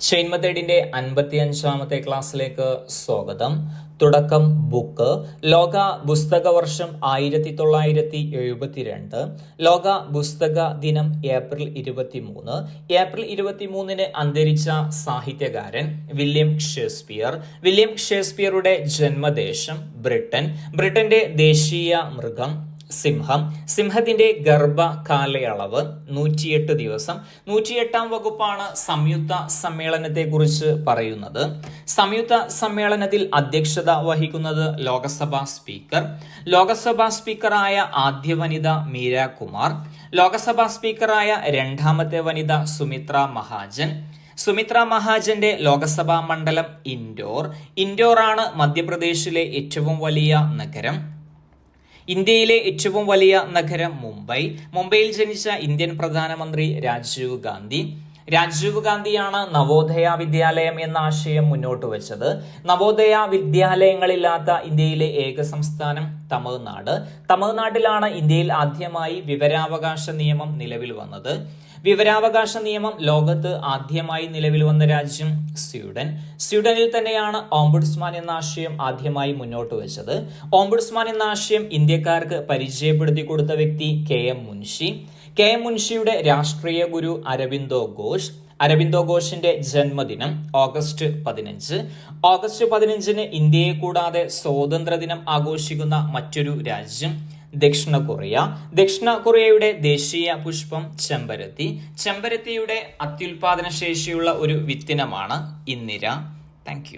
Chain മെത്തേഡിന്റെ അൻപത്തിയഞ്ചാമത്തെ ക്ലാസ്സിലേക്ക് സ്വാഗതം. തുടക്കം ബുക്ക്. ലോക പുസ്തക വർഷം ആയിരത്തി തൊള്ളായിരത്തി എഴുപത്തിരണ്ട്. ലോക പുസ്തക ദിനം ഏപ്രിൽ ഇരുപത്തി മൂന്ന് ഏപ്രിൽ ഇരുപത്തി മൂന്നിന് അന്തരിച്ച സാഹിത്യകാരൻ വില്യം ഷേക്സ്പിയർ. വില്യം ഷേക്സ്പിയറുടെ ജന്മദേശം ബ്രിട്ടൻ. ബ്രിട്ടന്റെ ദേശീയ മൃഗം സിംഹം. സിംഹത്തിന്റെ ഗർഭ കാലയളവ് നൂറ്റിയെട്ട് ദിവസം. നൂറ്റിയെട്ടാം വകുപ്പാണ് സംയുക്ത സമ്മേളനത്തെ കുറിച്ച് പറയുന്നത്. സംയുക്ത സമ്മേളനത്തിൽ അധ്യക്ഷത വഹിക്കുന്നത് ലോകസഭാ സ്പീക്കർ ലോകസഭാ സ്പീക്കറായ ആദ്യ വനിത മീര കുമാർ ലോകസഭാ സ്പീക്കറായ രണ്ടാമത്തെ വനിത സുമിത്ര മഹാജൻ. സുമിത്ര മഹാജന്റെ ലോകസഭാ മണ്ഡലം ഇൻഡോർ. ഇൻഡോറാണ് മധ്യപ്രദേശിലെ ഏറ്റവും വലിയ നഗരം. ഇന്ത്യയിലെ ഏറ്റവും വലിയ നഗരം മുംബൈ. മുംബൈയിൽ ജനിച്ച ഇന്ത്യൻ പ്രധാനമന്ത്രി രാജീവ് ഗാന്ധി. രാജീവ് ഗാന്ധിയാണ് നവോദയ വിദ്യാലയം എന്ന ആശയം മുന്നോട്ട് വെച്ചത്. നവോദയ വിദ്യാലയങ്ങളില്ലാത്ത ഇന്ത്യയിലെ ഏക സംസ്ഥാനം തമിഴ്നാട്. തമിഴ്നാട്ടിലാണ് ഇന്ത്യയിൽ ആദ്യമായി വിവരാവകാശ നിയമം നിലവിൽ വന്നത്. വിവരാവകാശ നിയമം ലോകത്ത് ആദ്യമായി നിലവിൽ വന്ന രാജ്യം സ്വീഡൻ. സ്വീഡനിൽ തന്നെയാണ് ഓംബുഡ്സ്മാൻ എന്ന ആശയം ആദ്യമായി മുന്നോട്ട് വെച്ചത്. ഓംബുഡ്സ്മാൻ എന്ന ആശയം ഇന്ത്യക്കാർക്ക് പരിചയപ്പെടുത്തി കൊടുത്ത വ്യക്തി K M Munshi. K M മുൻഷിയുടെ രാഷ്ട്രീയ ഗുരു അരവിന്ദോ ഘോഷ്. അരബിന്ദോ ഘോഷിന്റെ ജന്മദിനം ഓഗസ്റ്റ് പതിനഞ്ച്. ഓഗസ്റ്റ് പതിനഞ്ചിന് ഇന്ത്യയെ കൂടാതെ സ്വാതന്ത്ര്യദിനം ആഘോഷിക്കുന്ന മറ്റൊരു രാജ്യം ദക്ഷിണ കൊറിയ. ദക്ഷിണ കൊറിയയുടെ ദേശീയ പുഷ്പം ചെമ്പരത്തി. ചെമ്പരത്തിയുടെ അത്യുൽപാദന ശേഷിയുള്ള ഒരു വിത്തിനമാണ് ഇന്ദിര. താങ്ക്